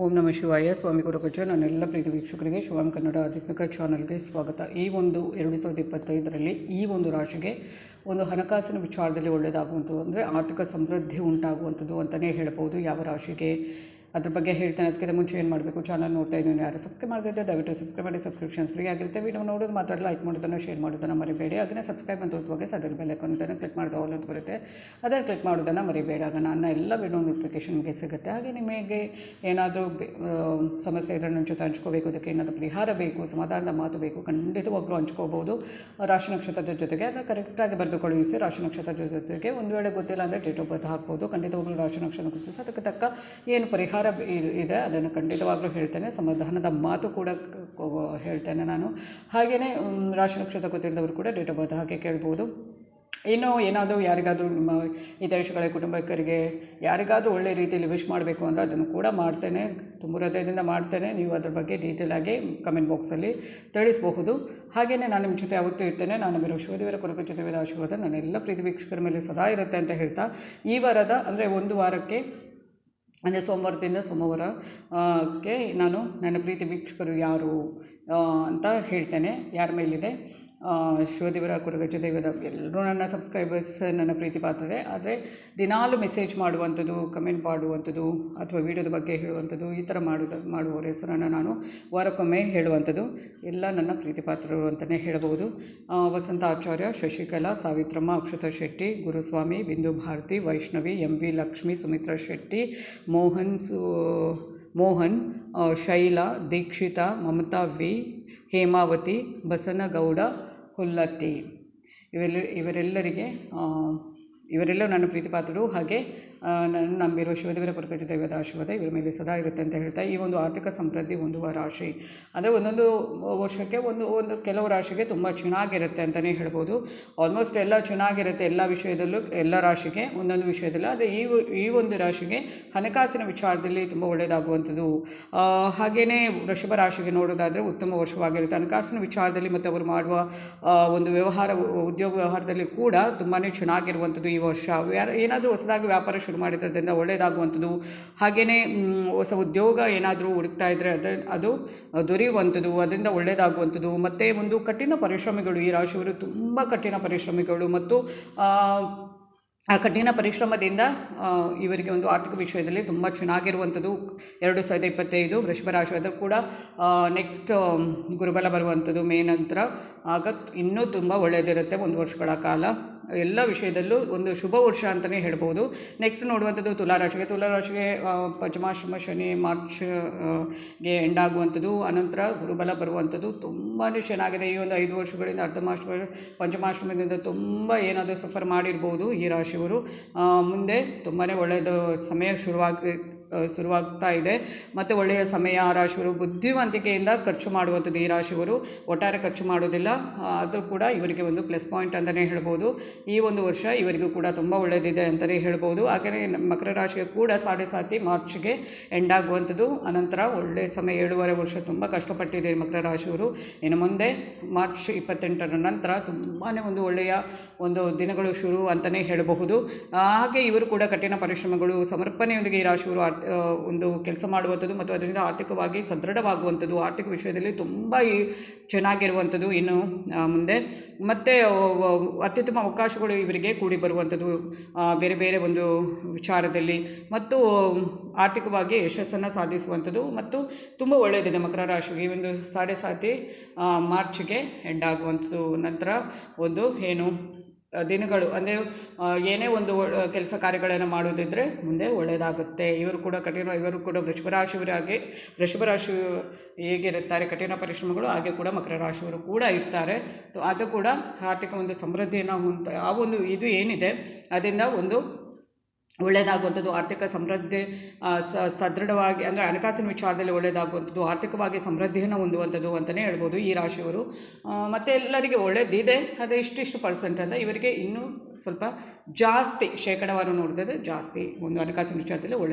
ಓಂ ನಮ ಶಿವಾಯ. ಸ್ವಾಮಿ ಗುರುಗಜ ನನ್ನೆಲ್ಲ ಪ್ರೀತಿ ವೀಕ್ಷಕರಿಗೆ ಶಿವಂ ಕನ್ನಡ ಆಧ್ಯಾತ್ಮಿಕ ಚಾನಲ್ಗೆ ಸ್ವಾಗತ. ಈ ಒಂದು ಎರಡು ಸಾವಿರದ ಇಪ್ಪತ್ತೈದರಲ್ಲಿ ಈ ಒಂದು ರಾಶಿಗೆ ಒಂದು ಹಣಕಾಸಿನ ವಿಚಾರದಲ್ಲಿ ಒಳ್ಳೆಯದಾಗುವಂಥದ್ದು ಅಂದರೆ ಆರ್ಥಿಕ ಸಮೃದ್ಧಿ ಉಂಟಾಗುವಂಥದ್ದು ಅಂತಲೇ ಹೇಳ್ಬೋದು. ಯಾವ ರಾಶಿಗೆ ಅದ್ರ ಬಗ್ಗೆ ಹೇಳ್ತೇನೆ. ಅದಕ್ಕಿಂತ ಮುಂಚೆ ಏನು ಮಾಡಬೇಕು? ಚಾನಲ್ ನೋಡ್ತಾ ಇದ್ದೀನಿ. ಯಾರು ಸಬ್ಸ್ಕ್ರೈಬ್ ಮಾಡದಿದ್ದರೆ ದಯವಿಟ್ಟು ಸಬ್ಸ್ಕ್ರೈಬ್ ಮಾಡಿ. ಸಬ್ಸ್ಕ್ರಿಪ್ಷನ್ ಫ್ರೀ ಆಗಿರುತ್ತೆ. ವಿಡಿಯೋ ನೋಡೋದು ಮಾತ್ರ ಲೈಕ್ ಮಾಡೋದನ್ನು ಶೇರ್ ಮಾಡೋದನ್ನು ಮರಿಬೇಡಿ. ಹಾಗೆ ಸಬ್ಸ್ಕ್ರೈಬ್ ಅಂತ ಒತ್ತುವಾಗ ಸದ್ಯ ಬೆಲೆ ಅಂತಲೇ ಕ್ಲಿಕ್ ಮಾಡಿದ. ಆಲ್ ಅಂತ ಬರುತ್ತೆ. ಅದನ್ನು ಕ್ಲಿಕ್ ಮಾಡೋದನ್ನು ಮರಿಬೇಡ. ಆಗ ನನ್ನ ಎಲ್ಲ ವೀಡಿಯೋ ನೋಟಿಫಿಕೇಷನ್ಗೆ ಸಿಗುತ್ತೆ. ಹಾಗೆ ನಿಮಗೆ ಏನಾದರೂ ಸಮಸ್ಯೆ ಇದ್ದರೆ ನನ್ನ ಜೊತೆ ಹಂಚ್ಕೋಬೇಕು. ಅದಕ್ಕೆ ಏನಾದರೂ ಪರಿಹಾರ ಬೇಕು, ಸಮಾಧಾನದ ಮಾತು ಬೇಕು, ಖಂಡಿತವಾಗ್ಲೂ ಹಂಚ್ಕೋಬೋದು. ರಾಶಿ ನಕ್ಷತ್ರದ ಜೊತೆಗೆ ಅದನ್ನು ಕರೆಕ್ಟಾಗಿ ಬರೆದು ಕಳುಹಿಸಿ ರಾಶಿ ನಕ್ಷತ್ರದ ಜೊತೆಗೆ ಒಂದು ವೇಳೆ ಗೊತ್ತಿಲ್ಲ ಅಂದರೆ ಡೇಟ್ ಆಫ್ ಬರ್ತ್ ಹಾಕ್ಬೋದು. ಖಂಡಿತವಾಗ್ಲೂ ರಾಶಿ ನಕ್ಷತ್ರ ಅದಕ್ಕೆ ತಕ್ಕ ಏನು ಪರಿಹಾರ ಇ- ಇದೆ, ಅದನ್ನು ಖಂಡಿತವಾಗ್ಲೂ ಹೇಳ್ತೇನೆ. ಸಮಾಧಾನದ ಮಾತು ಕೂಡ ಹೇಳ್ತೇನೆ ನಾನು. ಹಾಗೆಯೇ ರಾಶಿ ನಕ್ಷತ್ರ ಗೊತ್ತಿಲ್ಲದವರು ಕೂಡ ಡೇಟ್ ಆಫ್ ಬರ್ತ್ ಹಾಗೆ ಕೇಳ್ಬೋದು. ಇನ್ನು ಏನಾದರೂ ಯಾರಿಗಾದರೂ ನಿಮ್ಮ ಹಿತೈಷಿಗಳ ಕುಟುಂಬಕ್ಕರಿಗೆ ಯಾರಿಗಾದರೂ ಒಳ್ಳೆ ರೀತಿಯಲ್ಲಿ ವಿಶ್ ಮಾಡಬೇಕು ಅಂದರೆ ಅದನ್ನು ಕೂಡ ಮಾಡ್ತೇನೆ. ತುಂಬ ಹೃದಯದಿಂದ ಮಾಡ್ತೇನೆ. ನೀವು ಅದ್ರ ಬಗ್ಗೆ ಡೀಟೇಲ್ ಆಗಿ ಕಮೆಂಟ್ ಬಾಕ್ಸಲ್ಲಿ ತಿಳಿಸಬಹುದು. ಹಾಗೆಯೇ ನಾನು ನಿಮ್ಮ ಜೊತೆ ಯಾವತ್ತೂ ಇರ್ತೇನೆ. ನಾನು ಬೇರೆ ಶಿವದೇವರ ಕೊರಕ ಜೊತೆ ಆಶೀರ್ವಾದ ನನ್ನೆಲ್ಲ ಪ್ರೀತಿ ವೀಕ್ಷಕರ ಮೇಲೆ ಸದಾ ಇರುತ್ತೆ ಅಂತ ಹೇಳ್ತಾ, ಈ ವಾರದ ಅಂದರೆ ಒಂದು ವಾರಕ್ಕೆ ಅಂದರೆ ಸೋಮವಾರದಿಂದ ಸೋಮವಾರ ಕ್ಕೆ ನಾನು ನನ್ನ ಪ್ರೀತಿ ವೀಕ್ಷಕರು ಯಾರು ಅಂತ ಹೇಳ್ತೇನೆ. ಯಾರ ಮೇಲಿದೆ? ಶಿವದೇವರ ಕುರುಗಜ ದೈವದ ಎಲ್ಲರೂ ನನ್ನ ಸಬ್ಸ್ಕ್ರೈಬರ್ಸ್ ನನ್ನ ಪ್ರೀತಿ ಪಾತ್ರರೇ. ಆದರೆ ದಿನಾಲು ಮೆಸೇಜ್ ಮಾಡುವಂಥದ್ದು ಕಮೆಂಟ್ ಮಾಡುವಂಥದ್ದು, ಅಥವಾ ವಿಡಿಯೋದ ಬಗ್ಗೆ ಹೇಳುವಂಥದ್ದು, ಈ ಥರ ಮಾಡೋದು, ಮಾಡುವವರ ಹೆಸರನ್ನು ನಾನು ವಾರಕ್ಕೊಮ್ಮೆ ಹೇಳುವಂಥದ್ದು. ಎಲ್ಲ ನನ್ನ ಪ್ರೀತಿ ಪಾತ್ರರು ಅಂತಲೇ ಹೇಳಬಹುದು. ವಸಂತ ಆಚಾರ್ಯ, Shashikala, Savitramma, Akshata Shetty, Guruswamy, Bindu Bharati, Vaishnavi, M V Lakshmi, Sumitra Shetty, Mohan Su, Mohan Shaila, Dikshita, Mamata V, Hemavathi, Basanagouda Hullatti ಇವೆಲ್ಲ ಇವರೆಲ್ಲರಿಗೆ ಇವರೆಲ್ಲರೂ ಇವರೆಲ್ಲ ನನ್ನ ಪ್ರೀತಿಪಾತ್ರರು. ಹಾಗೆ ಆ, ನನ್ನ ನಂಬಿರುವ ಶಿವದೇವರ ಪ್ರಕೃತಿ ದೈವದ ಆಶೀರ್ವಾದ ಇವರ ಮೇಲೆ ಸದಾ ಇರುತ್ತೆ ಅಂತ ಹೇಳ್ತಾ ಈ ಒಂದು ಆರ್ಥಿಕ ಸಮೃದ್ಧಿ ಹೊಂದುವ ರಾಶಿ. ಅಂದರೆ ಒಂದೊಂದು ವರ್ಷಕ್ಕೆ ಒಂದು ಒಂದು ಕೆಲವು ರಾಶಿಗೆ ತುಂಬ ಚೆನ್ನಾಗಿರುತ್ತೆ ಅಂತಲೇ ಹೇಳ್ಬೋದು. ಆಲ್ಮೋಸ್ಟ್ ಎಲ್ಲ ಚೆನ್ನಾಗಿರುತ್ತೆ ಎಲ್ಲ ವಿಷಯದಲ್ಲೂ ಎಲ್ಲ ರಾಶಿಗೆ ಒಂದೊಂದು ವಿಷಯದಲ್ಲಿ. ಆದರೆ ಈ ಈ ಒಂದು ರಾಶಿಗೆ ಹಣಕಾಸಿನ ವಿಚಾರದಲ್ಲಿ ತುಂಬ ಒಳ್ಳೆಯದಾಗುವಂಥದ್ದು. ಹಾಗೆಯೇ ವೃಷಭ ರಾಶಿಗೆ ನೋಡೋದಾದರೆ ಉತ್ತಮ ವರ್ಷವಾಗಿರುತ್ತೆ. ಹಣಕಾಸಿನ ವಿಚಾರದಲ್ಲಿ ಮತ್ತು ಅವರು ಮಾಡುವ ಒಂದು ವ್ಯವಹಾರ ಉದ್ಯೋಗ ವ್ಯವಹಾರದಲ್ಲಿ ಕೂಡ ತುಂಬಾ ಚೆನ್ನಾಗಿರುವಂಥದ್ದು ಈ ವರ್ಷ. ಏನಾದರೂ ಹೊಸದಾಗಿ ವ್ಯಾಪಾರ ಶುರು ಮಾಡಿದ್ರಿಂದ ಒಳ್ಳೆಯದಾಗುವಂಥದ್ದು ಹಾಗೆಯೇ ಹೊಸ ಉದ್ಯೋಗ ಏನಾದರೂ ಹುಡುಕ್ತಾ ಇದ್ದರೆ ಅದ ಅದು ದೊರೆಯುವಂಥದ್ದು ಅದರಿಂದ ಒಳ್ಳೆಯದಾಗುವಂಥದ್ದು ಮತ್ತು ಒಂದು ಕಠಿಣ ಪರಿಶ್ರಮಿಗಳು ಈ ರಾಶಿಯವರು ತುಂಬ ಕಠಿಣ ಪರಿಶ್ರಮಿಗಳು ಮತ್ತು ಆ, ಕಠಿಣ ಪರಿಶ್ರಮದಿಂದ ಇವರಿಗೆ ಒಂದು ಆರ್ಥಿಕ ವಿಷಯದಲ್ಲಿ ತುಂಬ ಚೆನ್ನಾಗಿರುವಂಥದ್ದು. ಎರಡು ಸಾವಿರದ ಇಪ್ಪತ್ತೈದು ವೃಷಭ ರಾಶಿ ಅದು ಕೂಡ ನೆಕ್ಸ್ಟ್ ಗುರುಬಲ ಬರುವಂಥದ್ದು ಮೇ ನಂತರ. ಆಗ ಇನ್ನೂ ತುಂಬ ಒಳ್ಳೆಯದಿರುತ್ತೆ ಒಂದು ವರ್ಷಗಳ ಕಾಲ. ಎಲ್ಲ ವಿಷಯದಲ್ಲೂ ಒಂದು ಶುಭ ವರ್ಷ ಅಂತಲೇ ಹೇಳ್ಬೋದು. ನೆಕ್ಸ್ಟ್ ನೋಡುವಂಥದ್ದು ತುಲಾರಾಶಿಗೆ. ತುಲಾರಾಶಿಗೆ ಪಂಚಮಾಶ್ರಮ ಶನಿ ಮಾರ್ಚ್ಗೆ ಎಂಡ್ ಆಗುವಂಥದ್ದು. ಅನಂತರ ಗುರುಬಲ ಬರುವಂಥದ್ದು. ತುಂಬಾ ಚೆನ್ನಾಗಿದೆ. ಈ ಒಂದು ಐದು ವರ್ಷಗಳಿಂದ ಅರ್ಧಮಾಶ್ರಮ, ಪಂಚಮಾಶ್ರಮದಿಂದ ತುಂಬ ಏನಾದರೂ ಸಫರ್ ಮಾಡಿರ್ಬೋದು ಈ ರಾಶಿಯವರು. ಮುಂದೆ ತುಂಬಾ ಒಳ್ಳೆಯದು ಸಮಯ ಶುರುವಾಗಿ ಶುರುವಾಗ್ತಾ ಇದೆ. ಮತ್ತು ಒಳ್ಳೆಯ ಸಮಯ ಆ ರಾಶಿಯವರು ಬುದ್ಧಿವಂತಿಕೆಯಿಂದ ಖರ್ಚು ಮಾಡುವಂಥದ್ದು ಈ ರಾಶಿಯವರು. ಒಟ್ಟಾರೆ ಖರ್ಚು ಮಾಡೋದಿಲ್ಲ. ಆದರೂ ಕೂಡ ಇವರಿಗೆ ಒಂದು ಪ್ಲಸ್ ಪಾಯಿಂಟ್ ಅಂತಲೇ ಹೇಳ್ಬೋದು. ಈ ಒಂದು ವರ್ಷ ಇವರಿಗೂ ಕೂಡ ತುಂಬ ಒಳ್ಳೆಯದಿದೆ ಅಂತಲೇ ಹೇಳ್ಬೋದು. ಹಾಗೆಯೇ ಮಕರ ರಾಶಿಗೆ ಕೂಡ ಸಾಡೆ ಸಾತಿ ಮಾರ್ಚ್ಗೆ ಎಂಡ್ ಆಗುವಂಥದ್ದು. ಅನಂತರ ಒಳ್ಳೆಯ ಸಮಯ, ಏಳುವರೆ ವರ್ಷ ತುಂಬ ಕಷ್ಟಪಟ್ಟಿದೆ ಮಕರ ರಾಶಿಯವರು. ಇನ್ನು ಮುಂದೆ ಮಾರ್ಚ್ ಇಪ್ಪತ್ತೆಂಟರ ನಂತರ ತುಂಬಾ ಒಂದು ಒಳ್ಳೆಯ ಒಂದು ದಿನಗಳು ಶುರು ಅಂತಲೇ ಹೇಳಬಹುದು. ಹಾಗೆ ಇವರು ಕೂಡ ಕಠಿಣ ಪರಿಶ್ರಮಗಳು, ಸಮರ್ಪಣೆಯೊಂದಿಗೆ ಈ ರಾಶಿಯವರು ಒಂದು ಕೆಲಸ ಮಾಡುವಂಥದ್ದು ಮತ್ತು ಅದರಿಂದ ಆರ್ಥಿಕವಾಗಿ ಸದೃಢವಾಗುವಂಥದ್ದು, ಆರ್ಥಿಕ ವಿಷಯದಲ್ಲಿ ತುಂಬ ಈ ಚೆನ್ನಾಗಿರುವಂಥದ್ದು ಇನ್ನು ಮುಂದೆ. ಮತ್ತು ಅತ್ಯುತ್ತಮ ಅವಕಾಶಗಳು ಇವರಿಗೆ ಕೂಡಿ ಬರುವಂಥದ್ದು ಬೇರೆ ಬೇರೆ ಒಂದು ವಿಚಾರದಲ್ಲಿ. ಮತ್ತು, ಆರ್ಥಿಕವಾಗಿ ಯಶಸ್ಸನ್ನು ಸಾಧಿಸುವಂಥದ್ದು ಮತ್ತು ತುಂಬ ಒಳ್ಳೆಯದಿದೆ ಮಕರ ರಾಶಿಗೆ. ಈ ಒಂದು ಸಾಡೆ ಸಾತಿ ಮಾರ್ಚ್ಗೆ ಎಂಡ್ ಆಗುವಂಥದ್ದು ನಂತರ ಒಂದು ಏನು ದಿನಗಳು. ಅಂದರೆ ಏನೇ ಒಂದು ಕೆಲಸ ಕಾರ್ಯಗಳನ್ನು ಮಾಡೋದಿದ್ದರೆ ಮುಂದೆ ಒಳ್ಳೆಯದಾಗುತ್ತೆ. ಇವರು ಕೂಡ ಕಠಿಣ, ಇವರು ಕೂಡ ವೃಷಭ ರಾಶಿಯವರಾಗಿ ವೃಷಭ ರಾಶಿ ಹೇಗಿರುತ್ತಾರೆ, ಕಠಿಣ ಪರಿಶ್ರಮಗಳು, ಹಾಗೆ ಕೂಡ ಮಕರ ರಾಶಿಯವರು ಕೂಡ ಇರ್ತಾರೆ. ಅದು ಕೂಡ ಆರ್ಥಿಕ ಒಂದು ಸಮೃದ್ಧಿಯನ್ನು ಉಂಟು ಆ ಒಂದು ಇದು ಏನಿದೆ, ಅದರಿಂದ ಒಂದು ಒಳ್ಳೆಯದಾಗುವಂಥದ್ದು ಆರ್ಥಿಕ ಸಮೃದ್ಧಿ ಸದೃಢವಾಗಿ, ಅಂದರೆ ಹಣಕಾಸಿನ ವಿಚಾರದಲ್ಲಿ ಒಳ್ಳೆಯದಾಗುವಂಥದ್ದು ಆರ್ಥಿಕವಾಗಿ ಸಮೃದ್ಧಿಯನ್ನು ಹೊಂದುವಂಥದ್ದು ಅಂತಲೇ ಹೇಳ್ಬೋದು ಈ ರಾಶಿಯವರು. ಮತ್ತು ಎಲ್ಲರಿಗೆ ಒಳ್ಳೆಯದಿದೆ ಆದರೆ ಇಷ್ಟಿಷ್ಟು ಪರ್ಸೆಂಟ್ ಅಂತ ಇವರಿಗೆ ಇನ್ನೂ ಸ್ವಲ್ಪ ಜಾಸ್ತಿ ಶೇಕಡವಾರು ನೋಡಿದ್ರೆ ಜಾಸ್ತಿ ಒಂದು ಹಣಕಾಸಿನ ವಿಚಾರದಲ್ಲಿ ಒಳ್ಳೆ